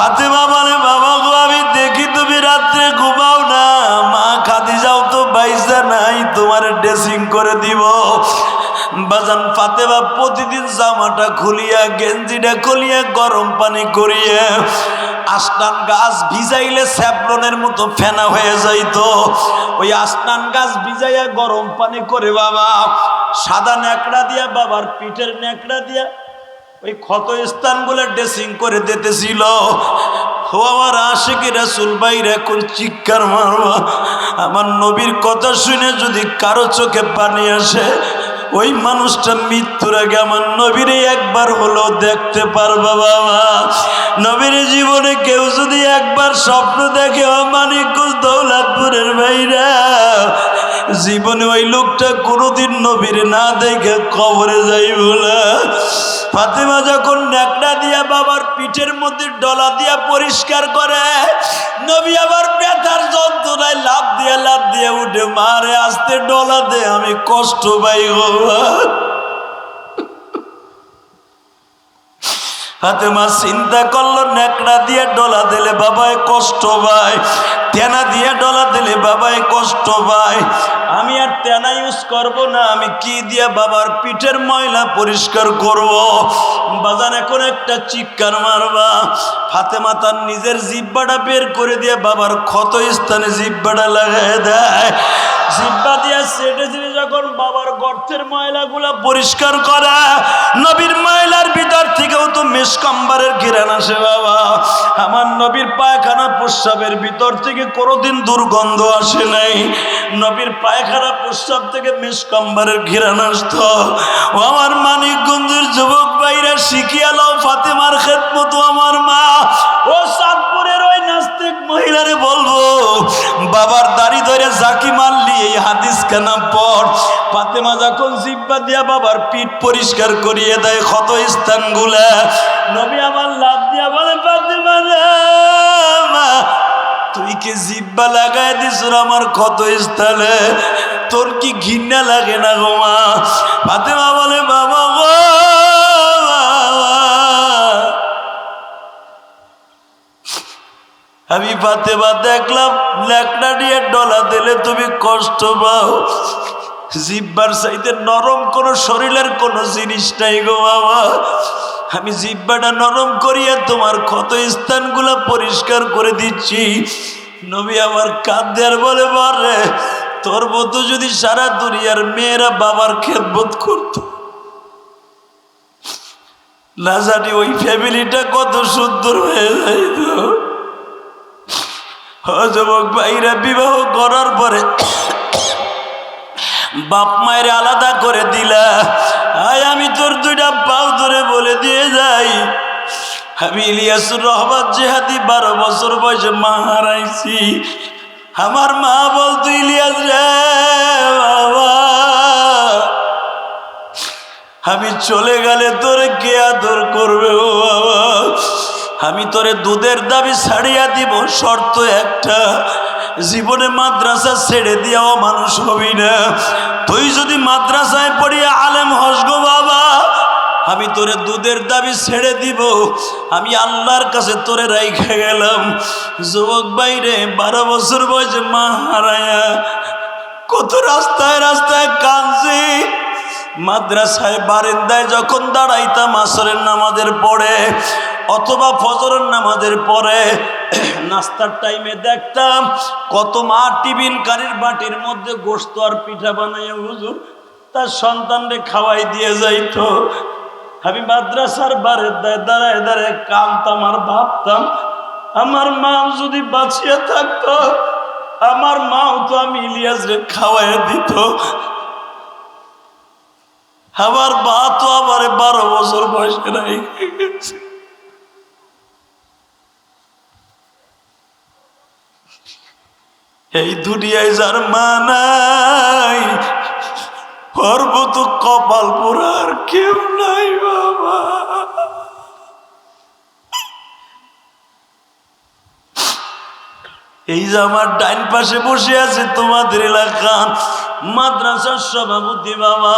ফাতেমা বলে, বাবা গো, আমি দেখি তুমি রাত্রে ঘুমাও না। মা খাদি যাও তো বাইসা নাই, তোমার ড্রেসিং করে দিব। বাজান ফাতেমা প্রতিদিন জামাটা খুলিয়া, গেঞ্জিটা খুলিয়া, গরম পানি করিয়া আসনান গাছ ভিজাইলে স্যাপলনের মতো ফেনা হয়ে যাইতো। ওই আসনান গাছ ভিজাইয়া গরম পানি করে বাবা, সাদা ন্যাকড়া দিয়া, বাবার পিঠের ন্যাকড়া দিয়া ওই ক্ষত স্থানগুলো ড্রেসিং করে দিতেছিল। ও আমার আশেকি রাসুল বাইরে এখন চিৎকার মারবা। আমার নবীর কথা শুনে যদি কারও চোখে পানি আসে, ওই মানুষটা মৃত্যুর আগে আমার নবীরে একবার হলো দেখতে পারবা বাবা। নবীর জীবনে কেউ যদি একবার স্বপ্ন দেখে, ও দৌলাদপুরের ভাইরা জীবনে ওই লোকটা কোনোদিন নবীর না দেখে কবরে যাই না। ফাতেমা যখন ন্যাকড়া দিয়া বাবার পিঠের মধ্যে ডলা দিয়া পরিষ্কার করে, নবী আবার ব্যথার যন্ত্রণায় লাভ দিয়া লাভ দিয়া উঠে মারে আসতে ডলা দে, আমি কষ্ট পাই গো মা। চিন্তা করল, ন্যাকড়া দিয়ে ডলা দিলে বাবায় কষ্ট পায়, তেনা দিয়ে ডলা দিলে বাবায় কষ্ট পায়। আমি আর তেনা ইউজ করব না, আমি কি দিয়ে বাবার পিঠের ময়লা পরিষ্কার করব? বাজান এখন একটা চিৎকার মারবা। ফাতেমা তার নিজের জিব্বাটা বের করে দিয়ে বাবার ক্ষত স্থানে জিব্বাটা লাগাই দেয়। জিব্বা দিয়া সেটে যখন বাবার গর্তের ময়লাগুলা পরিষ্কার করা, নবীর ময়লার ভিতর তো মেসকম্বারের ঘিরান আসে বাবা। আমার নবীর পায়খানা প্রস্রাবের ভিতর থেকে কোনোদিন দুর্গন্ধ আসে নাই। নবীর পায়খানা প্রস্রাব থেকে মেসকম্বারের ঘিরান আসত। ও আমার মানিকগঞ্জের যুবক ভাইরা শিখিয়ালাও ফাতেমার খেদমতো আমার মা। ও সাতপুরের ওই নাস্তিক মহিলারে বলব, বাবার দাড়ি ধরে জাকি মারলি, এই হাদিস কেনা পর ফাতেমা যখন জিব্বা দিয়া বাবার পিঠ পরিষ্কার করিয়ে দেয় ক্ষত স্থানগুলা নবী আমার লাভ দিয়া বলে, ফাতেমা তুই কি জিব্বা লাগাই দিস আমার ক্ষত স্থলে তোর কি ঘৃণা লাগে না গো মা? ফাতেমা বলে, বাবা গো আমি বা দেখলাম, ল্যাকড়া নিয়ে ডলা দিলে তুমি কষ্ট পাও। জিব্বার চাইতে নরম কোনো শরীরের কোনো জিনিস নাই গো বাবা। আমি জিব্বাটা নরম করিয়া তোমার ক্ষত স্থানগুলো পরিষ্কার করে দিচ্ছি। নবী আমার কাঁদে আর বলে, বারে, তোর মতো যদি সারা দুনিয়ার মেয়েরা বাবার খেদবোধ করতো। না জানি ওই ফ্যামিলিটা কত সুন্দর হয়ে যাইতো। যুবক ভাইরা, বিবাহ করার পরে বাপ মায়ের আলাদা করে দিলা। আয়, আমি তোর দুইটা পাও ধরে বলে দিয়ে যাই। আমি ইলিয়াসুর রহমান জেহাদি বারো বছর বয়সে মা হারাইছি। আমার মা বলতো, ইলিয়াস রে, বাবা, আমি চলে গেলে তোরে কে আদর করবে ও বাবা? আমি তোরে দুধের দাবি ছাড়িয়া দিব, শর্ত একটা। জীবনে মাদ্রাসা ছেড়ে দিয়াও মানুষ হবি না। তুই যদি মাদ্রাসায় পড়িয়া আলেম হসগো বাবা, আমি তোরে দুধের দাবি ছেড়ে দিব। আমি আল্লাহর কাছে তোরে রাইখে গেলাম। যুবক বাইরে বারো বছর বয়সে মা হারায়া কত রাস্তায় রাস্তায় কাঁদছি। মাদ্রাসায় বারেন্দায় যখন দাঁড়াইতাম, আসরের নামাজের পরে অথবা ফজরের নামাজের পরে নাস্তার টাইমে দেখতাম কত মা টিফিন কারির বাটির মধ্যে গোস্ত আর পিঠা বানাইয়া হুজুর তার সন্তানরে খাওয়াই দিয়ে যাইতো। আমি মাদ্রাসার দায় দাঁড়ায় দাঁড়ায় কামতাম আর ভাবতাম, আমার মা যদি বাঁচিয়ে থাকতো, আমার মাও তো আমি ইলিয়াসরে খাওয়াই দিত। আমার মা তো আমার বারো বছর বয়সে নাই এই দুনিয়ায় যার মা নাই পর্বত কপাল পোড়ার কেউ নাই বাবা। এই যে আমার ডাইন পাশে বসে আছে তোমাদের এলাকা, মাদ্রাসার সভাপতি বাবা,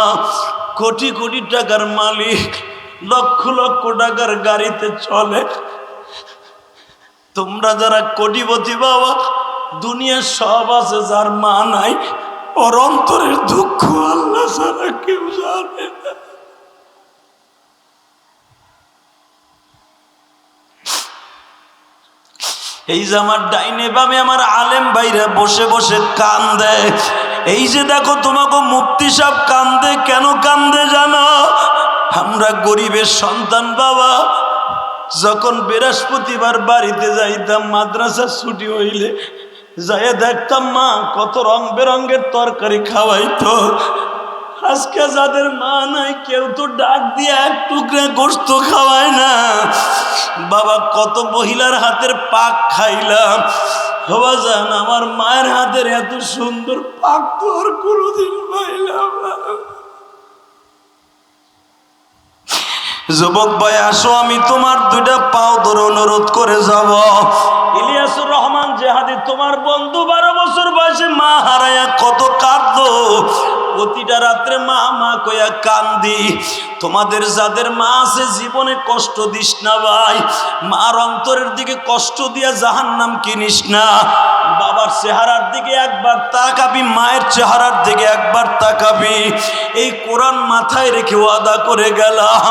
কোটি কোটি টাকার মালিক, লক্ষ লক্ষ টাকার গাড়িতে চলে। তোমরা যারা কোটিপতি বাবা দুনিয়ার সব আছে যার মা নাই, ওর অন্তরের দুঃখ আল্লাহ ছাড়া কেউ জানে এই যে আমার ডাইনে বামে আমার আলেম বাইরে বসে বসে কান দেয় এই যে দেখো তোমাকে মুক্তি সব কান্দে, কেন কান্দে জানো? আমরা গরিবের সন্তান বাবা, যখন বৃহস্পতিবার বাড়িতে যাইতাম মাদ্রাসা ছুটি হইলে যাই দেখতাম মা কত রং বেরঙ্গের তরকারি খাওয়াইতো। আজকে যাদের মা নাই, কেউ তো ডাক দিয়ে এক টুকরা গোস্ত খাওয়ায় না। বাবা, কত মহিলার হাতের পাক খাইলাম। হওয়া যান আমার মায়ের হাতের এত সুন্দর পাক তো আর কোনোদিন পাইলাম না যুবক ভাই, আসো, আমি তোমার দুইটা পাও ধরে অনুরোধ করে যাব। ইলিয়াসুর রহমান জেহাদি, তোমার বন্ধু বারো বছর বয়সে মা হারায়া কত কাঁদ প্রতিটা রাত্রে মা মা কয়া কান্দি, তোমাদের যাদের মা আছে জীবনে কষ্ট দিস না ভাই, মার অন্তরের দিকে কষ্ট দিয়া জাহান নাম কিনিস না। বাবার চেহারার দিকে একবার তাকাবি, মায়ের চেহারার দিকে একবার তাকাবি, এই কোরআন মাথায় রেখে ওয়াদা করে গেলাম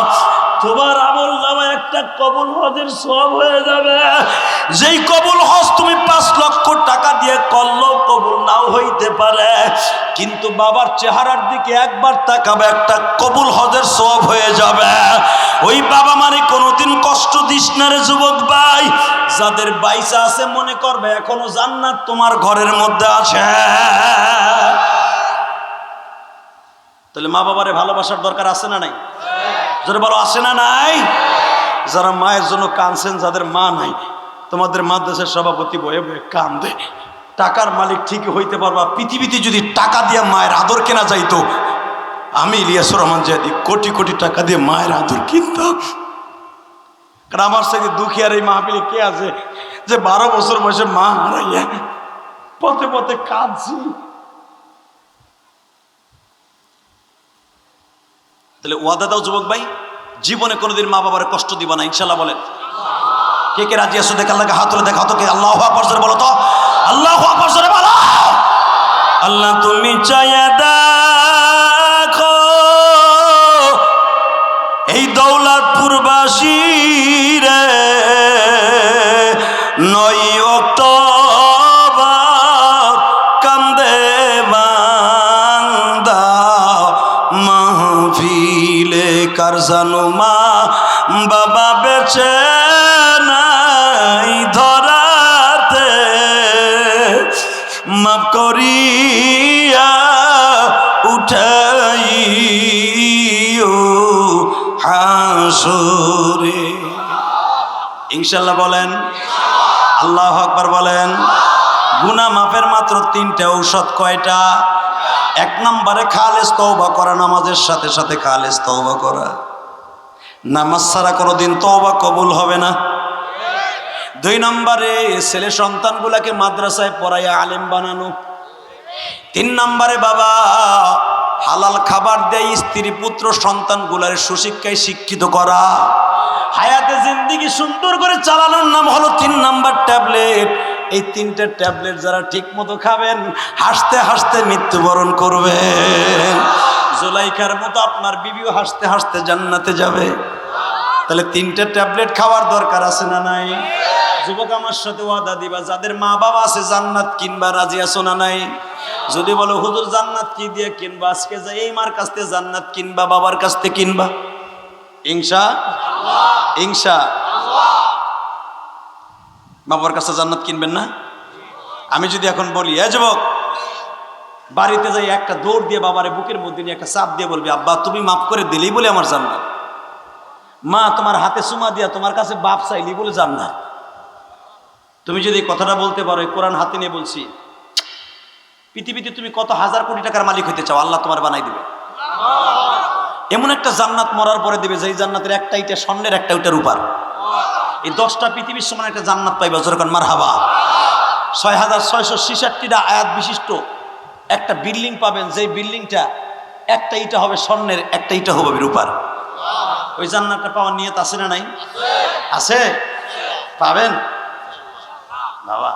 তোমার আমল নামা একটা কবুল হজের সব হয়ে যাবে। যেই কবুল হজ তুমি পাঁচ লক্ষ টাকা দিয়ে করলেও কবুল নাও হইতে পারে। কিন্তু বাবার চেহারার দিকে একবার তাকাবে, একটা কবুল হজের সব হয়ে যাবে। ওই বাবা মানে কোনোদিন কষ্ট দিস না রে যুবক ভাই। যাদের বাইসা আছে মনে করবে এখনও জান্নাত তোমার ঘরের মধ্যে আছে। তাহলে মা বাবারে ভালোবাসার দরকার আছে না নাই? যারা বলো আসে না নাই? যারা মায়ের জন্য কানছেন যাদের মা নাই, তোমাদের মাদ্রাসার সভাপতি বয়ে বয়ে কান্দে। টাকার মালিক ঠিকই হইতে পারবা, পৃথিবীতে যদি টাকা দিয়ে মায়ের আদর কেনা যাইতো, আমি ইলিয়াসুর রহমান জাদি কোটি কোটি টাকা দিয়ে মায়ের আদর কিনতাম। কারণ আমার সাথে দুঃখী আর এই মাহফিলে কে আছে? যে বারো বছর বয়সে মা হারাইয়া পথে পথে কাঁদছি। তাহলে ওয়াদা দাও যুবক ভাই, জীবনে কোনোদিন মা বাবার কষ্ট দিবা না ইনশাল্লাহ বলেন। কে কে রাজি আসো দেখা লাগে হাত তুলে দেখা তো কে। আল্লাহ আকবর জোরে বলো তো। আল্লাহ আকবর জোরে বলো। আল্লাহ তুমি চাইয়া দেখো, এই দৌলতপুরবাসী কার জানো মা বাবা বেছে নাই ধরাতে। মাফ করিয়া উঠাইও হাসরে। ইনশাল্লাহ বলেন। আল্লাহ আকবার বলেন। গুনা মাপের মাত্র তিনটা ঔষধ কয়টা? এক নম্বরে খালেস তওবা করা, নামাজের সাথে সাথে খালেস তওবা করা। নামাজ ছাড়া কোনোদিন তওবা কবুল হবে না। দুই নম্বরে ছেলে সন্তানগুলাকে মাদ্রাসায় পড়াইয়া আলেম বানানো। তিন নম্বরে বাবা, হালাল খাবার দেয় স্ত্রী পুত্র সন্তানগুলার সুশিক্ষায় শিক্ষিত করা। হায়াতে জিন্দিগি সুন্দর করে চালানোর নাম হলো তিন নাম্বার ট্যাবলেট। এই তিনটে ট্যাবলেট যারা ঠিক মতো খাবেন, হাসতে হাসতে মৃত্যুবরণ করবেন জোলাইকার মতো আপনার বিবিও হাসতে হাসতে জান্নাতে যাবে। তাহলে তিনটে ট্যাবলেট খাওয়ার দরকার আছে না নাই? যুবক আমার সাথে ওয়াদা দিবা, যাদের মা বাবা আছে জান্নাত কিনবা, রাজি আছো না নাই? যদি বলো, হুজুর, জান্নাত কি দিয়ে কিনবা? আজকে যাই এই মার কাছ থেকে জান্নাত কিনবা, বাবার কাছ থেকে কিনবা? ইংসা ইংসা বাবার কাছে জান্নাত কিনবেন না? আমি যদি এখন বলি, এ যুবক, বাড়িতে যাই, একটা দৌড় দিয়ে বাবারে বুকের মধ্যে নিয়ে একটা চাপ দিয়ে বলবি, আব্বা, তুমি মাফ করে দিলেই বলে আমার জান্নাত। মা, তোমার হাতে সুমা দিয়া তোমার কাছে বাপ চাইলি বলে জান্নাত। তুমি যদি কথাটা বলতে পারো কোরআন হাতে নিয়ে বলছি, পৃথিবীতে তুমি কত হাজার কোটি টাকার মালিক হইতে চাও, আল্লাহ তোমার বানাই দিবে। এমন একটা জান্নাত মরার পরে দিবে যে জান্নাতের একটা ইটা স্বর্ণের একটা ওইটার উপর। এই দশটা পৃথিবীর সমান একটা জান্নাত পাইবা যেরকম মার হাবা ছয় হাজার ছয়শো ছিষট্টিটা আয়াত বিশিষ্ট। একটা বিল্ডিং পাবেন, যেই বিল্ডিংটা একটা ইটা হবে স্বর্ণের, একটা ইটা হবে রূপার। ওই জান্নাতটা পাওয়ার নিয়ত আছে না নাই? আছে? পাবেন? বাবা,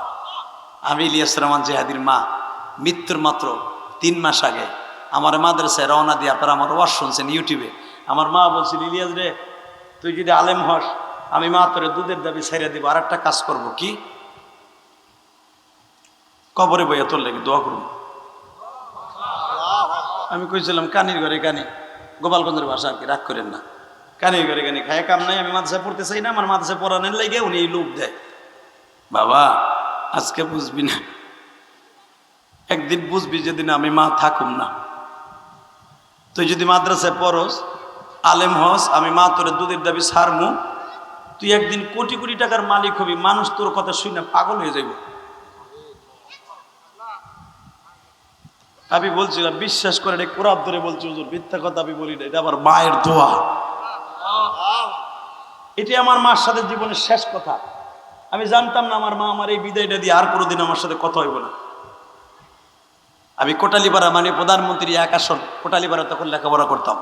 আমি ইলিয়াস রহমান জেহাদির মা, মৃত্যুর মাত্র তিন মাস আগে আমার মাদ্রাসায় রওনা দিয়ে আপনারা আমার ওয়াজ শুনছেন ইউটিউবে। আমার মা বলছিল, ইলিয়াস রে, তুই যদি আলেম হস আমি মা তোরে দুধের দাবি ছাইড়া দিব আর একটা কাজ করব কি? কবরে বইয়া তোর লেগে দোয়া করব। আমি কইছিলাম, কানির ঘরে কানি। গোপালগঞ্জের ভাষা আর কি, রাগ করেন না। কানির ঘরে কানি, খায় কাম নাই, আমি মাদ্রাসায় পড়তে চাই না, আমার মাদ্রাসায় পড়ানোর লেগে উনি লোক দেয়। বাবা, আজকে বুঝবি না। একদিন বুঝবি যেদিন আমি মা থাকুম না। তুই যদি মাদ্রাসায় পড়স, আলেম হস, আমি মা তোরে দুধের দাবি সারমু তুই একদিন কোটি কোটি টাকার মালিক হবি, মানুষ তোর কথা শুনে পাগল হয়ে যাইব। আমি বলছিলাম, বিশ্বাস করে রে কোরআন ধরে বলছি, হুজুর, মিথ্যা কথা আমি বলি না, এটা আমার মায়ের দোয়া। এটি আমার মার সাথে জীবনের শেষ কথা। আমি জানতাম না আমার মা আমার এই বিদায়টা দিয়ে আর কোনোদিন আমার সাথে কথা হইব না। আমি কোটালিপাড়া মানে প্রধানমন্ত্রী এক আসন কোটালিপাড়া তখন লেখাপড়া করতাম।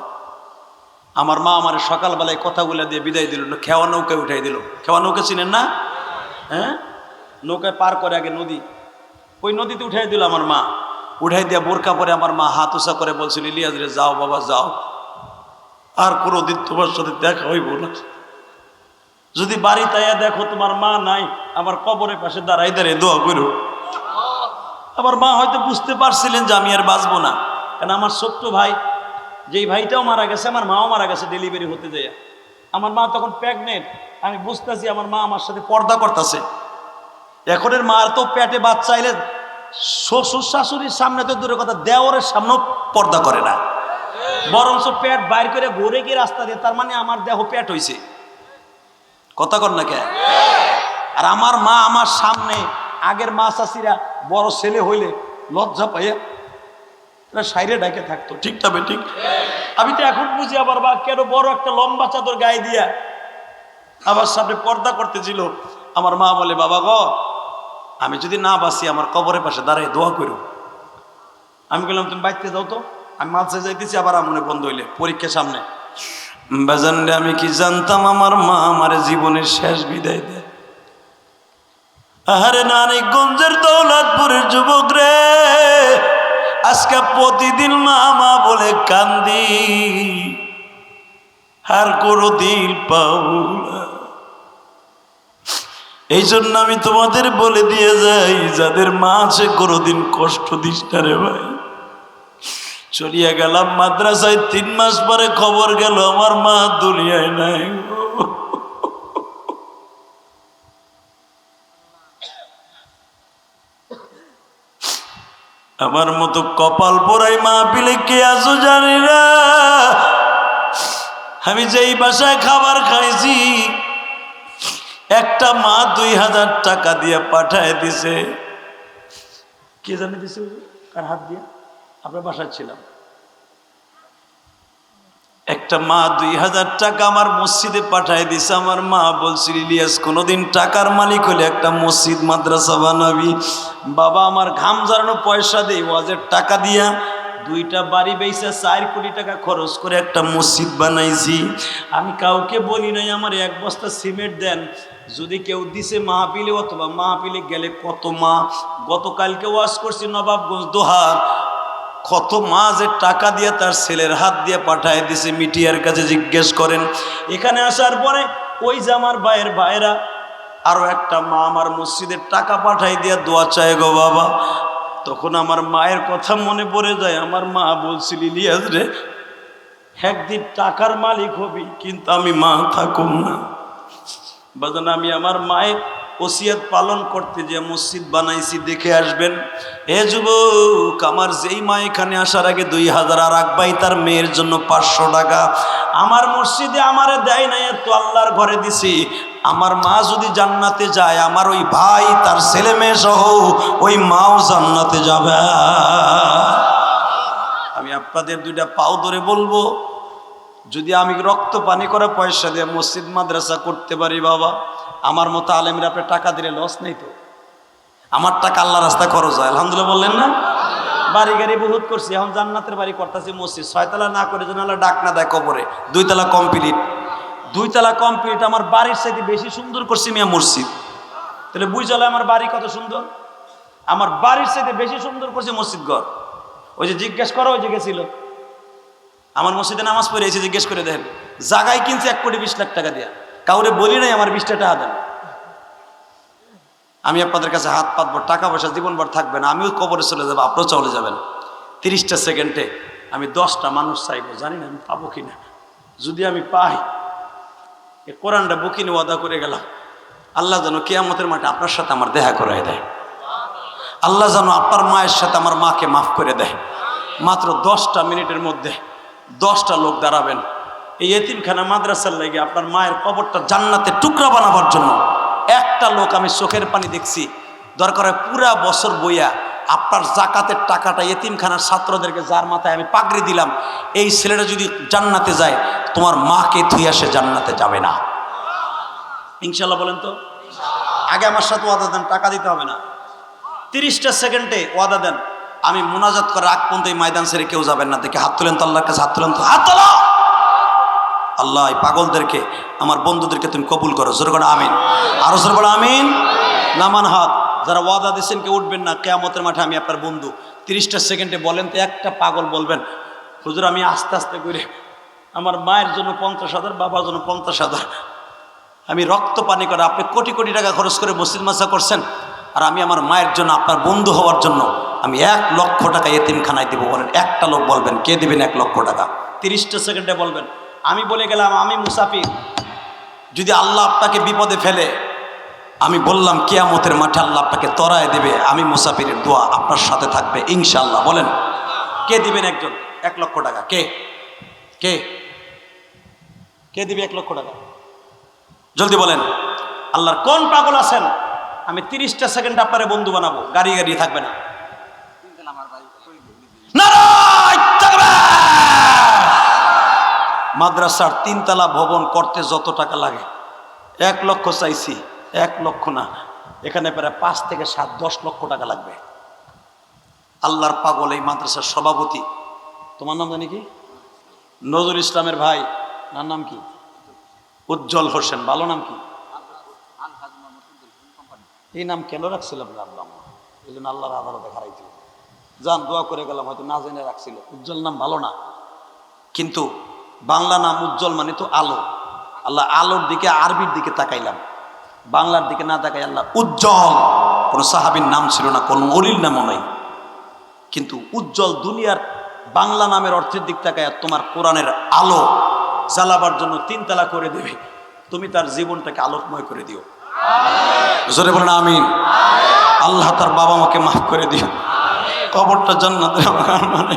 আমার মা আমার সকালবেলায় কথাগুলো দিয়ে বিদায় দিল খেওয়া নৌকায় উঠাই দিল। খেওয়া নৌকা চিনেন না? হ্যাঁ? নৌকায় পার করে আগে নদী। ওই নদীতে উঠাই দিল আমার মা। উঠাই দিয়া বোরকা পরে আমার মা হাত উষা করে বলছিল, ইলিয়াস রে, যাও বাবা, যাও। আর কোনোদিন তোমার সাথে দেখা হইব না। যদি বাড়ি তাইয়া দেখো তোমার মা নাই, আমার কবরের পাশে দাঁড়াই দাঁড়িয়ে দোয়া করো। আমার মা হয়তো বুঝতে পারছিলেন যে আমি আর বাঁচবো না। কারণ আমার ছোট্ট ভাই যেই ভাইটাও মারা গেছে, আমার মাও মারা গেছে ডেলিভারি হতে যায় আমার মা তখন প্রেগনেন্ট আমি বুঝতেছি আমার মা আমার সাথে পর্দা করতেছে। এখনের মার তো পেটে বাচ্চা এলে শ্বশুর শাশুড়ির সামনে তো দূরের কথা দেওয়ারের সামনেও পর্দা করে না। বরঞ্চ পেট বাইর করে ঘুরে গিয়ে রাস্তা দিয়ে, তার মানে আমার দেহ পেট হইছে। কথা কর না কে? আর আমার মা আমার সামনে, আগের মা চাষিরা বড় ছেলে হইলে লজ্জা পাইয়া সাইরে ডাকে থাকতো, ঠিক তবে ঠিক? আমি তো এখন বুঝি আবার বা কেন বড় একটা লম্বা চাদর গায়ে দিয়া আবার সামনে পর্দা করতেছিল। আমার মা বলে, বাবা গো, আমি যদি না বাসি আমার কবরের পাশে দাঁড়াই দোয়া করো। আমি বললাম, তুমি বাইতে যাও তো। আমি মাঝে যাইতেছি, আবার আমনে বন্ধ হইলে পরীক্ষা সামনে। বাজান রে, আমি কি জানতাম আমার মা আমার জীবনের শেষ বিদায় দেয়? আহারে নানিগঞ্জের দৌলতপুরের যুবক রে। আজকে প্রতিদিন মা মা বলে কান্দি, আর কোনো দিল না। এই জন্য আমি তোমাদের বলে দিয়ে যাই, যাদের মা আছে কোনোদিন কষ্ট দিস না রে ভাই। চলিয়া গেলাম মাদ্রাসায়, তিন মাস পরে খবর গেল, আমার মা দুনিয়ায় নাই আমার মতো কপাল পরাই মা পিলে কে আসো জানি না? আমি যেই বাসায় খাবার খাইছি, একটা মা দুই হাজার টাকা দিয়ে পাঠায় দিছে। কে জানে দিছে? আর হাত দিয়ে? আপনার বাসায় ছিলাম। একটা মা দুই হাজার টাকা আমার মসজিদে পাঠায় দিছে। আমার মা বলছিল, ইলিয়াস, কোনোদিন টাকার মালিক হলে একটা মসজিদ, মাদ্রাসা বানাবি। বাবা আমার ঘাম ঝরানো পয়সা দেই ওয়াজের টাকা দিয়া দুইটা বাড়ি বেইসা চার কোটি টাকা খরচ করে একটা মসজিদ বানাইছি। আমি কাউকে বলি নাই, আমার এক বস্তা সিমেন্ট দেন। যদি কেউ দিছে মাহপিলে অথবা মাহপিলে গেলে কত মা? গতকালকে ওয়াজ করছি নবাবগঞ্জ দোহার। কত মা যে টাকা দিয়ে তার ছেলের হাত দিয়ে পাঠায় দিছে মিটিয়ার কাছে জিজ্ঞেস করেন। এখানে আসার পরে ওই যে আমার ভাইয়ের ভাইরা আরও একটা মা আমার মসজিদের টাকা পাঠাই দিয়ে দোয়া চায় গো বাবা। তখন আমার মায়ের কথা মনে পড়ে যায়, আমার মা বলছিল, ইলিয়াস রে, একদিন টাকার মালিক হবি, কিন্তু আমি মা থাকুম না। বাজান, আমি আমার মায়ের ওসিয়াত পালন করতে যে মসজিদ বানাইছি, দেখে আসবেন। এ যুবক, আমার যেই মা এখানে আসার আগে দুই হাজার আর রাখবাই তার মেয়ের জন্য পাঁচশো টাকা। আমার মসজিদে আমারে দেয় নাই তো আল্লাহর ঘরে দিছি। আমার মা যদি জান্নাতে যায়, আমার ওই ভাই, তার ছেলে মেয়ে সহ ওই মাও জান্নাতে যাবে। আমি আপনাদের দুইটা পাও ধরে বলব, যদি আমি রক্ত পানি করে পয়সা দিয়ে মসজিদ মাদ্রাসা করতে পারি বাবা। আমার মতো আলেমরা আপনি টাকা দিলে লস নেই তো? আমার টাকা আল্লাহ রাস্তা খরচ হয়। আলহামদুলিল্লাহ বললেন না? বাড়ি গাড়ি বহুত করছি, এখন জান্নাতের বাড়ি করতেছি মসজিদ। ছয়তলা না করে যেন আল্লাহ ডাক না দেয় কবরে। দুইতলা কমপ্লিট দুইতলা কমপ্লিট আমার বাড়ির সাথে বেশি সুন্দর করছি মিয়া মসজিদ। তাহলে বুঝলে আমার বাড়ি কত সুন্দর? আমার বাড়ির সাথে বেশি সুন্দর করছে মসজিদ ঘর। ওই যে জিজ্ঞেস করো ওই যে গেছিল। আমার মসজিদে নামাজ পড়ে এসে জিজ্ঞেস করে দেন জাগায় কিনছে এক কোটি বিশ লাখ টাকা দিয়া। কাউরে বলি নাই আমার বিশটা টাকা দেন। আমি আপনাদের কাছে হাত পাতবো, টাকা পয়সা জীবনভর থাকবে না, আমিও কবরে চলে যাব, আপনিও চলে যাবেন। তিরিশটা সেকেন্ডে আমি দশটা মানুষ চাইব, জানি না আমি পাবো কি না যদি আমি পাই, এ কোরআনটা বুকিনে ওয়াদা করে গেলাম, আল্লাহ যেন কেয়ামতের মাঠে আপনার সাথে আমার দেখা করাই দেয়। আল্লাহ যেন আপনার মায়ের সাথে আমার মাকে মাফ করে দেয়। মাত্র দশটা মিনিটের মধ্যে দশটা লোক দাঁড়াবেন এই এতিমখানা মাদ্রাসার লেগে আপনার মায়ের কবরটা জান্নাতে টুকরা বানাবার জন্য একটা লোক আমি চোখের পানি দেখছি। দরকার হয় পুরা বছর বইয়া আপনার জাকাতের টাকাটা এতিমখানার ছাত্রদেরকে যার মাথায় আমি পাগড়ি দিলাম, এই ছেলেটা যদি জান্নাতে যায়, তোমার মাকে থুইয়া সে জান্নাতে যাবে না। ইনশাল্লাহ বলেন তো? আগে আমার সাথে ওয়াদা দেন, টাকা দিতে হবে না। তিরিশটা সেকেন্ডে ওয়াদা দেন, আমি মোনাজাত করে আগ পর্যন্ত এই ময়দান ছেড়ে কেউ যাবেন না। দেখে হাত তুলেন তো, আল্লাহর কাছে হাত তুলেন তো, হাত তোলো! আল্লাহ এই পাগলদেরকে, আমার বন্ধুদেরকে তুমি কবুল করো। জোর করে আমিন। আরও জোর বলো আমিন। নামান হাত। যারা ওয়াদা দিচ্ছেন কেউ উঠবেন না। কেয়ামতের মাঠে আমি আপনার বন্ধু। তিরিশটা সেকেন্ডে বলেন তো একটা পাগল বলবেন, হুজুর, আমি আস্তে আস্তে করে আমার মায়ের জন্য পঞ্চাশ হাজার, বাবার জন্য পঞ্চাশ হাজার। আমি রক্ত পানি করে, আপনি কোটি কোটি টাকা খরচ করে মসজিদ মাসা করছেন। আর আমি আমার মায়ের জন্য, আপনার বন্ধু হওয়ার জন্য আমি এক লক্ষ টাকা এতিমখানায় দেবো। বলেন, একটা লোক বলবেন, কে দেবেন এক লক্ষ টাকা? তিরিশটা সেকেন্ডে বলবেন আমি বলে গেলাম আমি মুসাফির। যদি আল্লাহ আপনাকে বিপদে ফেলে আমি বললাম কেয়ামতের মাঠে আল্লাহ আপনাকে তরায় দেবে আমি মুসাফিরের দোয়া আপনার সাথে থাকবে ইনশাল্লাহ বলেন কে দিবেন একজন? এক লক্ষ টাকা। কে? কে? কে দিবে এক লক্ষ টাকা? জলদি বলেন আল্লাহর কোন পাগল আছেন? আমি তিরিশটা সেকেন্ড আপনারে বন্ধু বানাবো গাড়ি গাড়ি থাকবে না। নারায় মাদ্রাসার তিনতলা ভবন করতে যত টাকা লাগে। এক লক্ষ চাইছি, এক লক্ষ না। এখানে প্রায় পাঁচ থেকে সাত, দশ লক্ষ টাকা লাগবে। আল্লাহর পাগল এই মাদ্রাসার সভাপতি। তোমার নাম জানি কি? নজরুল ইসলামের ভাই। নার নাম কি? উজ্জ্বল হোসেন। ভালো নাম কি? এই নাম কেন রাখছিলাম রাখলাম এই জন্য আল্লাহর আদালতে হারাইছিল যান, দোয়া করে গেলাম, হয়তো না জেনে রাখছিল। উজ্জ্বল নাম ভালো না। কিন্তু বাংলা নাম উজ্জ্বল মানে তো আলো। আল্লাহ আলোর দিকে, আরবির দিকে তাকাইলাম। বাংলার দিকে না তাকাই আল্লাহ উজ্জ্বল। কোনো সাহাবির নাম ছিল না, কোনো অলির নামও নাই। কিন্তু উজ্জ্বল দুনিয়ার বাংলা নামের অর্থের দিক তাকায় তোমার কোরআনের আলো জ্বালাবার জন্য তিনতলা করে দেবে। তুমি তার জীবনটাকে আলোকময় করে দিও। জোরে বলেন, আমিন। আল্লাহ তার বাবা মাকে মাফ করে দিও। কবরটা জান্নাতের মানে।